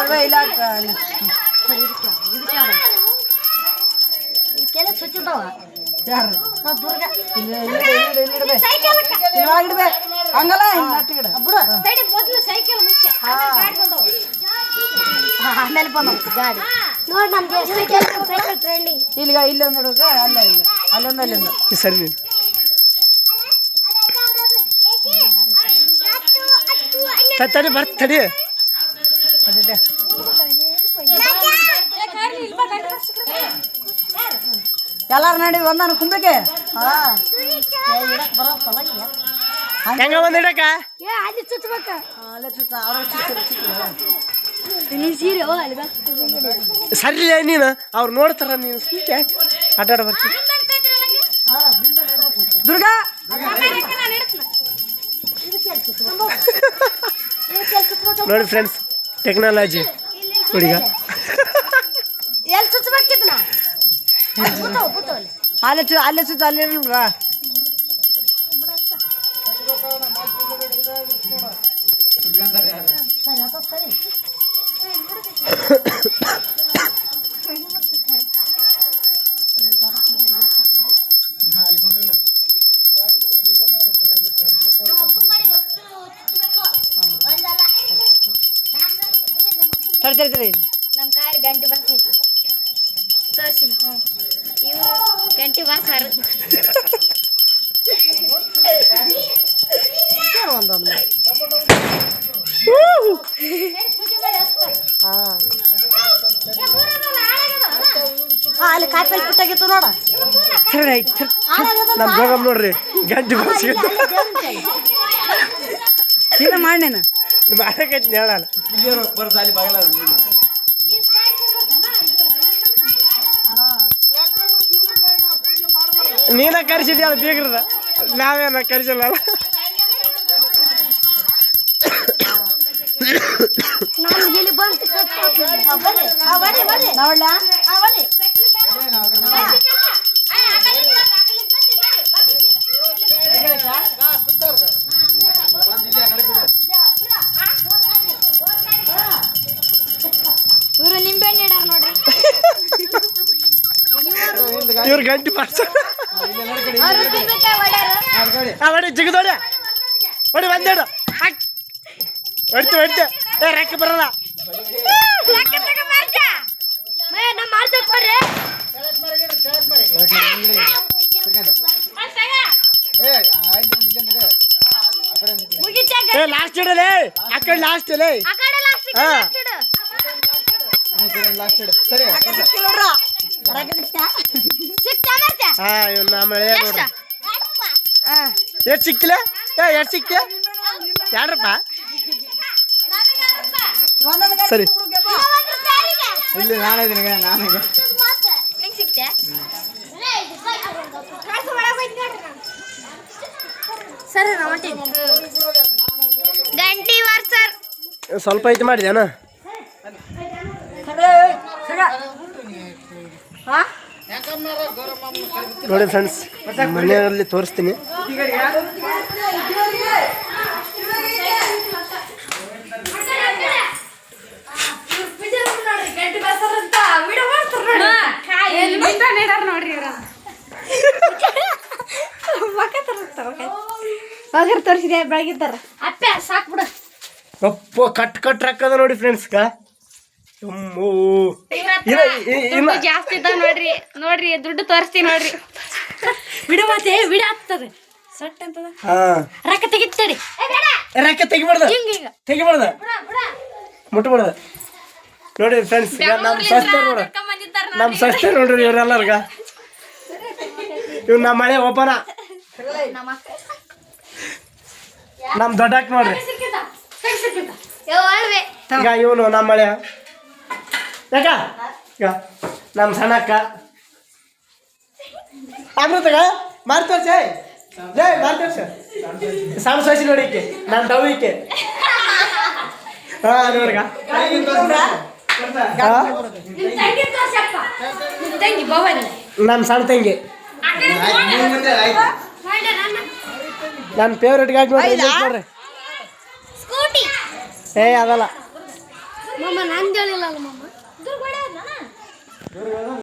ಅಲ್ವಾ ಇಲ್ಲ ಅಕ್ಕ, ಅಲ್ಲಿ. ಕೆಲ ಸುತ್ತಿದ್ದವ ಯಾರು ದುರ್ಗ ಇಲ್ಲಿ ಇಲ್ಲಿ ಇಡು, ಇಲ್ಲಿ ಇಡು, ಇಲ್ಲಿ ಇಡು ಬೇ. ಇಲ್ಲಿ ಒಳಗೆ ಇಡು ಬೇ. ಹಂಗಲ್ಲ ಹಿಂಗ್ ನಟ್ಟಿಗಿಡ ಬಿಡು ಸೈಡಿಗೆ ಮೊದಲು ಸೈಕಲ್ ಮುಖ್ಯ ಗಾಡಿ ಬಂದವು ಆಮೇಲೆ ಬಂದವು ಗಾಡಿ ನೋಡಿ ನಮ್ಗೆ ಸೈಕಲ್ ಸೈಕಲ್ ಟ್ರೆಂಡಿಂಗ್ ಇಲ್ಲಿಗ ಇಲ್ಲೊಂದು ಹುಡುಗ ಅಲ್ಲ ಇಲ್ಲ ಅಲ್ಲೊಂದು ಅಲ್ಲೊಂದು ಸರಿ ನೀನು ತ- ತಡಿ ಬರ್ತ ತಡಿ ಅದೇ ಎಲ್ಲಾರು ನಡಿ ಒಂದಾನ ಕುಂಬಕ್ಕೆ? ಹಾ. ಹೆಂಗ ಇಡಕ ಏ ಅಲ್ಲಿ ಚುಚ್ಚಬೇಕ ಅಲ್ಲೇ ಸುತ್ತ ಅವ್ರ ಚಿಕ್ಕರು ಚಿಕ್ಕರು ನೀನ್ ಸೀರೆ ಓ ಅಲ್ಲಿ ಸರಿ ನೀನು. ಅವ್ರು ನೋಡ್ತಾರ ನೀನು ಸುಮ್ಕೆ ಅಡ್ಡಾಡ ಬರ್ತೀನಿ ದುರ್ಗಾ! ನೋಡಿ ಫ್ರೆಂಡ್ಸ್ ಟೆಕ್ನಾಲಜಿ ಹುಡುಗ. ಅಲ್ಲಿ ಚು ಅಲ್ಲೇ ಸುತ್ತ ಅಲ್ಲೇ ಇರ್ಲಿಲ್ವ? ಸರಿ ಇಲ್ಲಿ ನಮ್ಮ ಕಾರ್ ಗಂಟೆ ಬರ್ಸೈತಿ ತೋರಿಸಿ. ಇವರು ಗಂಟೆ ಬರ್ಸಾರು ಕೇಳು ಒಂದೊಂದು ಹಾ ಹಾ ಅಲ್ಲಿ ಕಾಯಿಪಲ್ಲಿ ಪುಟ್ಟಾಗಿತ್ತು ನೋಡ. ಸರಿ ನಮ್ಮ ಜೋಗಮ್ ನೋಡ್ರಿ ಗಂಟೆ ಬರ್ಸಿ ಸೀದಾ ಮಾಡಿ ನೀನು. ಮಾಡಕೈತಿ ಹೇಳಲ್ಲ ನೀನ ಕರೆಸಿದ್ಯ ಅದು ಬೀಗ್ರದ? ನಾವೇನ ಕರೆಸಿಲ್ಲ ನಾನು ಇಲ್ಲಿ ಬಂತು ಬರ್ರಿ ಬರ್ರಿ ಇವ್ರ ಗಂಟೆ ಬರ್ಸ ಅವ್ರು ನಿಂಬೆಕಾಯಿ ಹೊಡ್ಯಾರ ಆ ಹೊಡಿ ಜಿಗದೋಡಿ ಹೊಡಿ ಒಂದೇಡು ಹೊಡ್ತಿ ಹೊಡ್ತಿ ಏ ರೊಕ್ಕ ಬರಲ್ಲ ಮೇ ನಮ್ಮ ಮಾಡ್ತೇವೆ ಕೊಡ್ರಿ ಮುಗಿಚಾಗ ಏ ಹಾ. ಇವ್ನ ಎಷ್ಟ? ನೋಡ್ರಿ? ಎಷ್ಟು ಸಿಕ್ತಿಲ್ಲ ಏ ಎಷ್ಟು ಸಿಕ್ತಿ ಗಾಡಿ ಸರಿ. ಇಲ್ಲಿ ನಾನೇ ನಿನಗ ನಾನೀಗ ನಿಂಗೆ ಗಂಟಿ ವಾರ್ಸರ್ ಸ್ವಲ್ಪ ಐತಿ ಮಾಡಿದೆ ಸರಿ, ಸರಿ. ನೋಡಿ ಫ್ರೆಂಡ್ಸ್ ಮನೆಯಲ್ಲಿ ತೋರಿಸ್ತೀನಿ. ಮಗರ್ ತೋರಿಸಿದೆ ಬೆಳಗಿದ್ದಾರ ಅಪ್ಪ ಸಾಕ್ ಬಿಡು. ಅಪ್ಪ ಕಟ್ ಕಟ್ ರಕ್ಕದ ನೋಡಿ ಫ್ರೆಂಡ್ಸ್ ಅಮ್ಮೋ ಇನ್ನ ಇನ್ನ ಜಾಸ್ತಿ ಇದ್ದಾವ ನೋಡ್ರಿ. ನೋಡ್ರಿ ದುಡ್ಡು ತೋರಿಸ್ತೀನಿ ನೋಡ್ರಿ. ಬಿಡು ಮತ್ತೆ ಬಿಡ ಆಗ್ತದೆ. ಸಟ್ ಅಂತದ? ಹಾ. ರೊಕ್ಕ ತೆಗಿತೇಡಿ ರೊಕ್ಕ ತೆಗಿಬಾರ್ದು. ತೆಗಿಬಾರ್ದು. ಮುಟ್ಬಾರ್ದು. ನೋಡಿ ಫ್ರೆಂಡ್ಸ್ ನಮ್ಮ ಸಸ್ತೆ ನೋಡು. ನಮ್ಮ ಸಸ್ತೆ ನೋಡ್ರಿ ಇವ್ರೆಲ್ಲರ್ಗ. ಇವ್ ನಮ್ಮ ಮಳೆ ಓಪನ ನಮ್ಮ ದೊಡ್ಡಕ್ ನೋಡ್ರಿ. ಈಗ ಇವನು ನಮ್ಮ ಮಳೆ. ಯಾಕ? ನಮ್ಮ ಸಣ್ಣಕ್ಕ. ಅಮೃತಗ ಮಾರ್ತೋರ್ಸ ಲೇ ಮಾರ್ತೋರ್ಸ ಸಣ್ಣ ಸಸಿ ನೋಡಿಕೆ ನನ್ನ ಡವಿಕೆ ಹಾ ನೋಡ್ಗ. ನಮ್ಮ ಸಣ್ಣ ತಂಗಿ. ನನ್ನ ಫೇವ್ರೇಟ್ ಗಾಡಿ ನೋಡ್ರಿ ನೋಡ್ರಿ ಸ್ಕೂಟಿ. ಏ ಅದಲ್ಲ. ಮಮ್ಮ ನಂದು ಹೇಳಿಲ್ಲ ಮಮ್ಮ. Verga,